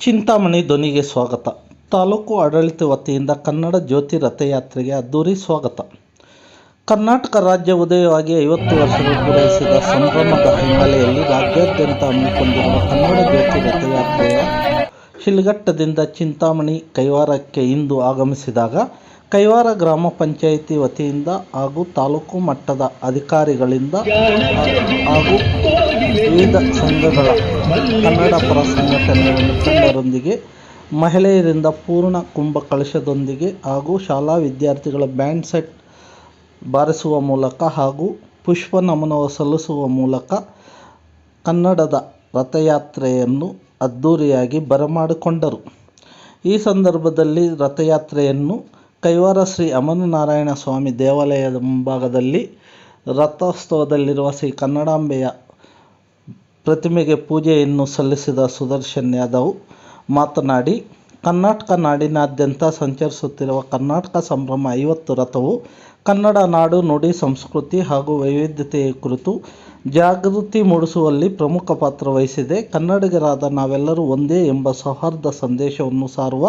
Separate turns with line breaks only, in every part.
ಚಿಂತಾಮಣಿ ಧ್ವನಿಗೆ ಸ್ವಾಗತ. ತಾಲೂಕು ಆಡಳಿತ ವತಿಯಿಂದ ಕನ್ನಡ ಜ್ಯೋತಿ ರಥಯಾತ್ರೆಗೆ ಅದ್ದೂರಿ ಸ್ವಾಗತ. ಕರ್ನಾಟಕ ರಾಜ್ಯ ಉದಯವಾಗಿ ಐವತ್ತು ವರ್ಷಗಳು ಪೂರೈಸಿದ ಸಂಭ್ರಮದ ಹಿನ್ನೆಲೆಯಲ್ಲಿ ರಾಜ್ಯಾದ್ಯಂತ ಹಮ್ಮಿಕೊಂಡಿರುವ ಕನ್ನಡ ಜ್ಯೋತಿ ರಥಯಾತ್ರೆಯ ಶಿಲ್ಘಟ್ಟದಿಂದ ಚಿಂತಾಮಣಿ ಕೈವಾರಕ್ಕೆ ಇಂದು ಆಗಮಿಸಿದಾಗ ಕೈವಾರ ಗ್ರಾಮ ಪಂಚಾಯಿತಿ ವತಿಯಿಂದ ಹಾಗೂ ತಾಲೂಕು ಮಟ್ಟದ ಅಧಿಕಾರಿಗಳಿಂದ ಹಾಗೂ ವಿವಿಧ ಸಂಘಗಳ ಕನ್ನಡ ಪರ ಸಂಘಟನೆಗಳ ಮುಖಂಡರೊಂದಿಗೆ ಮಹಿಳೆಯರಿಂದ ಪೂರ್ಣ ಕುಂಭ ಕಳಶದೊಂದಿಗೆ ಹಾಗೂ ಶಾಲಾ ವಿದ್ಯಾರ್ಥಿಗಳ ಬ್ಯಾಂಡ್ ಸೆಟ್ ಬಾರಿಸುವ ಮೂಲಕ ಹಾಗೂ ಪುಷ್ಪ ನಮನ ಸಲ್ಲಿಸುವ ಮೂಲಕ ಕನ್ನಡದ ರಥಯಾತ್ರೆಯನ್ನು ಅದ್ದೂರಿಯಾಗಿ ಬರಮಾಡಿಕೊಂಡರು. ಈ ಸಂದರ್ಭದಲ್ಲಿ ರಥಯಾತ್ರೆಯನ್ನು ಕೈವಾರ ಶ್ರೀ ಅಮರನಾರಾಯಣ ಸ್ವಾಮಿ ದೇವಾಲಯದ ಮುಂಭಾಗದಲ್ಲಿ ರಥೋತ್ಸವದಲ್ಲಿರುವ ಶ್ರೀ ಕನ್ನಡಾಂಬೆಯ ಪ್ರತಿಮೆಗೆ ಪೂಜೆಯನ್ನು ಸಲ್ಲಿಸಿದ ಸುದರ್ಶನ್ ಯಾದವ್ ಮಾತನಾಡಿ, ಕರ್ನಾಟಕ ನಾಡಿನಾದ್ಯಂತ ಸಂಚರಿಸುತ್ತಿರುವ ಕರ್ನಾಟಕ ಸಂಭ್ರಮ ಐವತ್ತು ರಥವು ಕನ್ನಡ ನಾಡು ನುಡಿ ಸಂಸ್ಕೃತಿ ಹಾಗೂ ವೈವಿಧ್ಯತೆಯ ಕುರಿತು ಜಾಗೃತಿ ಮೂಡಿಸುವಲ್ಲಿ ಪ್ರಮುಖ ಪಾತ್ರ ವಹಿಸಿದೆ. ಕನ್ನಡಿಗರಾದ ನಾವೆಲ್ಲರೂ ಒಂದೇ ಎಂಬ ಸೌಹಾರ್ದ ಸಂದೇಶವನ್ನು ಸಾರುವ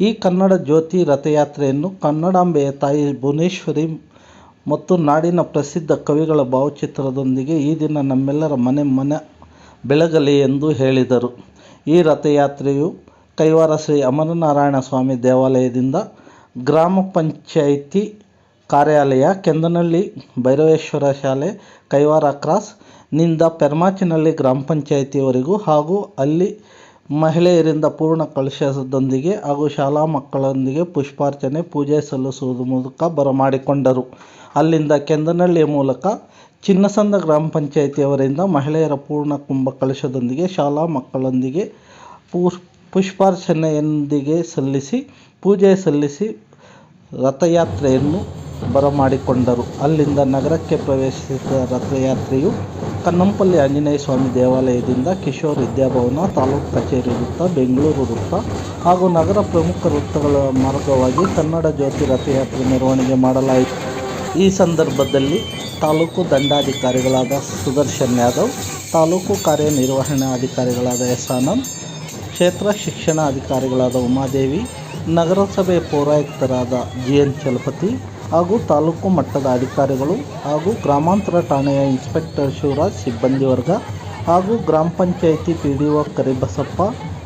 ಈ ಕನ್ನಡ ಜ್ಯೋತಿ ರಥಯಾತ್ರೆಯನ್ನು ಕನ್ನಡಾಂಬೆಯ ತಾಯಿ ಭುವನೇಶ್ವರಿ ಮತ್ತು ನಾಡಿನ ಪ್ರಸಿದ್ಧ ಕವಿಗಳ ಭಾವಚಿತ್ರದೊಂದಿಗೆ ಈ ದಿನ ನಮ್ಮೆಲ್ಲರ ಮನೆ ಮನ ಬೆಳಗಲಿ ಎಂದು ಹೇಳಿದರು. ಈ ರಥಯಾತ್ರೆಯು ಕೈವಾರ ಶ್ರೀ ಅಮರನಾರಾಯಣ ಸ್ವಾಮಿ ದೇವಾಲಯದಿಂದ ಗ್ರಾಮ ಪಂಚಾಯಿತಿ ಕಾರ್ಯಾಲಯ ಕೆಂದನಹಳ್ಳಿ ಭೈರವೇಶ್ವರ ಶಾಲೆ ಕೈವಾರ ಕ್ರಾಸ್ನಿಂದ ಪೆರ್ಮಾಚಿನಹಳ್ಳಿ ಗ್ರಾಮ ಪಂಚಾಯಿತಿವರೆಗೂ ಹಾಗೂ ಅಲ್ಲಿ ಮಹಿಳೆಯರಿಂದ ಪೂರ್ಣ ಕಳಶದೊಂದಿಗೆ ಹಾಗೂ ಶಾಲಾ ಮಕ್ಕಳೊಂದಿಗೆ ಪುಷ್ಪಾರ್ಚನೆ, ಪೂಜೆ ಸಲ್ಲಿಸುವುದು ಮೂಲಕ ಬರಮಾಡಿಕೊಂಡರು. ಅಲ್ಲಿಂದ ಕೆಂದನಹಳ್ಳಿಯ ಮೂಲಕ ಚಿನ್ನಸಂದ್ರ ಗ್ರಾಮ ಪಂಚಾಯಿತಿಯವರಿಂದ ಮಹಿಳೆಯರ ಪೂರ್ಣ ಕುಂಭ ಕಳಶದೊಂದಿಗೆ ಶಾಲಾ ಮಕ್ಕಳೊಂದಿಗೆ ಪುಷ್, ಪುಷ್ಪಾರ್ಚನೆಯೊಂದಿಗೆ ಸಲ್ಲಿಸಿ, ಪೂಜೆ ಸಲ್ಲಿಸಿ ರಥಯಾತ್ರೆಯನ್ನು ಬರಮಾಡಿಕೊಂಡರು. ಅಲ್ಲಿಂದ ನಗರಕ್ಕೆ ಪ್ರವೇಶಿಸಿದ ರಥಯಾತ್ರೆಯು ಕನ್ನಂಪಲ್ಲಿ ಆಂಜನೇಯ ಸ್ವಾಮಿ ದೇವಾಲಯದಿಂದ ಕಿಶೋರ್ ವಿದ್ಯಾಭವನ ತಾಲೂಕು ಕಚೇರಿ ವೃತ್ತ, ಬೆಂಗಳೂರು ವೃತ್ತ ಹಾಗೂ ನಗರ ಪ್ರಮುಖ ವೃತ್ತಗಳ ಮಾರ್ಗವಾಗಿ ಕನ್ನಡ ಜ್ಯೋತಿ ರಥಯಾತ್ರೆ ಮೆರವಣಿಗೆ ಮಾಡಲಾಯಿತು. ಈ ಸಂದರ್ಭದಲ್ಲಿ ತಾಲೂಕು ದಂಡಾಧಿಕಾರಿಗಳಾದ ಸುದರ್ಶನ್ ಯಾದವ್, ತಾಲೂಕು ಕಾರ್ಯನಿರ್ವಹಣಾಧಿಕಾರಿಗಳಾದ ಎಸ್ ಆನಂದ್, ಕ್ಷೇತ್ರ ಶಿಕ್ಷಣಾಧಿಕಾರಿಗಳಾದ ಉಮಾದೇವಿ, ನಗರಸಭೆ ಪೌರಾಯುಕ್ತರಾದ ಜಿ ಎನ್ ಚಲಪತಿ ಹಾಗೂ ತಾಲೂಕು ಮಟ್ಟದ ಅಧಿಕಾರಿಗಳು ಹಾಗೂ ಗ್ರಾಮಾಂತರ ಠಾಣೆಯ ಇನ್ಸ್ಪೆಕ್ಟರ್ ಶಿವರಾಜ್ ಸಿಬ್ಬಂದಿ ವರ್ಗ ಹಾಗೂ ಗ್ರಾಮ panchayat P D O Karibasappa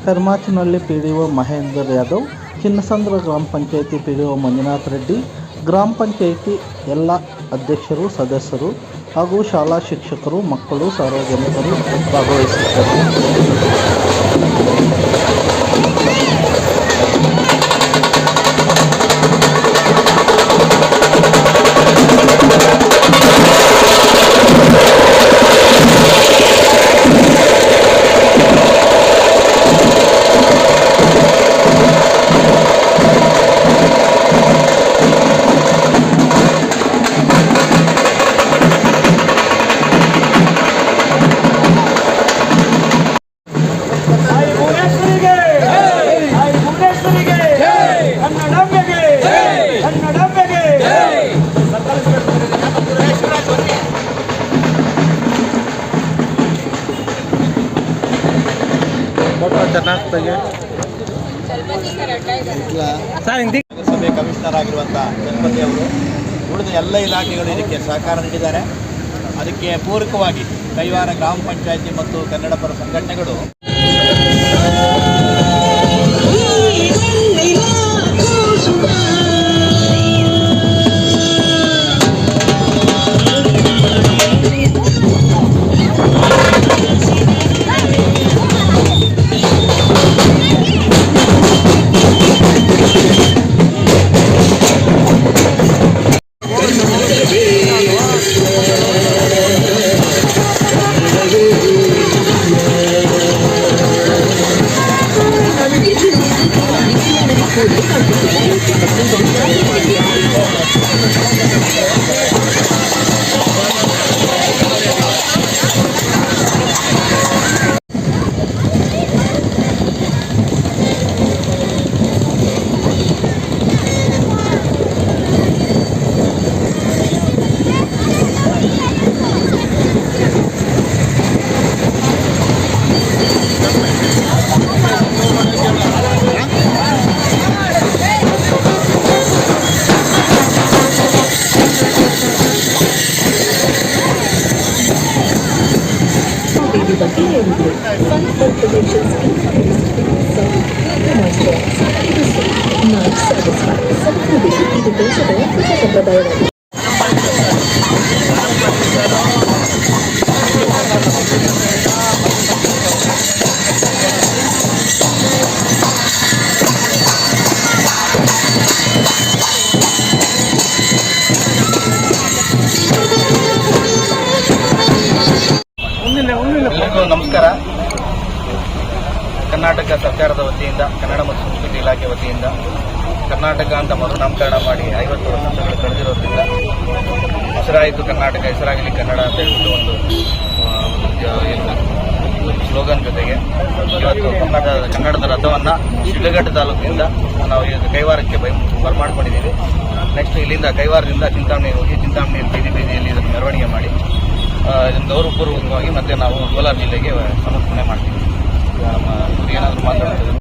Karmachinahalli P D O Mahender Yadav, Chinnasandra ಗ್ರಾಮ panchayat P D O Manjunath Reddy, ಗ್ರಾಮ ಪಂಚಾಯಿತಿ ಎಲ್ಲ ಅಧ್ಯಕ್ಷರು ಸದಸ್ಯರು ಹಾಗೂ ಶಾಲಾ ಶಿಕ್ಷಕರು ಮಕ್ಕಳು ಸಾರ್ವಜನಿಕರು ಭಾಗವಹಿಸಿದ್ದರು. ಫೋಟೋ ಚೆನ್ನಾಗ್ತದೆ
ಸಭೆ ಕಮಿಷನರ್ ಆಗಿರುವಂತಹ ಗಣಪತಿ ಅವರು ಉಳಿದ ಎಲ್ಲ ಇಲಾಖೆಗಳು ಇದಕ್ಕೆ ಸಹಕಾರ ನೀಡಿದ್ದಾರೆ. ಅದಕ್ಕೆ ಪೂರಕವಾಗಿ ಕೈವಾರ ಗ್ರಾಮ ಪಂಚಾಯಿತಿ ಮತ್ತು ಕನ್ನಡಪರ ಸಂಘಟನೆಗಳು
ಸಂಘಟನೆಗಳು Thank you.
ಎಲ್ಲರಿಗೂ ನಮಸ್ಕಾರ. ಕರ್ನಾಟಕ ಸರ್ಕಾರದ ವತಿಯಿಂದ ಕನ್ನಡ ಮತ್ತು ಸಂಸ್ಕೃತಿ ಇಲಾಖೆ ವತಿಯಿಂದ ಕರ್ನಾಟಕ ಅಂತ ಮರುನಾಮಕರಣ ಮಾಡಿ ಐವತ್ತು ವರ್ಷಗಳು ಕಳೆದಿರೋದ್ರಿಂದ ಹೆಸರಾಯಿತು ಕರ್ನಾಟಕ, ಹೆಸರಾಗಲಿ ಕನ್ನಡ ಅಂತ ಹೇಳ್ಬಿಟ್ಟು ಒಂದು ಸ್ಲೋಗನ್ ಜೊತೆಗೆ ಇವತ್ತು ಕನ್ನಡ, ಕನ್ನಡದ ರಥವನ್ನು ಶಿಡ್ಲಘಟ್ಟ ತಾಲೂಕಿನಿಂದ ನಾವು ಇವತ್ತು ಕೈವಾರಕ್ಕೆ ಬೈ ಬರ್ಮಾಡ್ಕೊಂಡಿದ್ದೀವಿ ನೆಕ್ಸ್ಟ್ ಇಲ್ಲಿಂದ ಕೈವಾರದಿಂದ ಚಿಂತಾಮಣಿ ಹೋಗಿ ಚಿಂತಾಮಣಿ ಬೀದಿ ಬೀದಿಯಲ್ಲಿ ಇದನ್ನು ಮೆರವಣಿಗೆ ಮಾಡಿ ಇದನ್ನು ಗೌರವಪೂರ್ವಕವಾಗಿ ಮತ್ತೆ ನಾವು ಕೋಲಾರ ಜಿಲ್ಲೆಗೆ ಸಮರ್ಪಣೆ ಮಾಡ್ತೀವಿ. ನಮ್ಮ ಏನಾದರೂ ಮಾತಾಡೋದು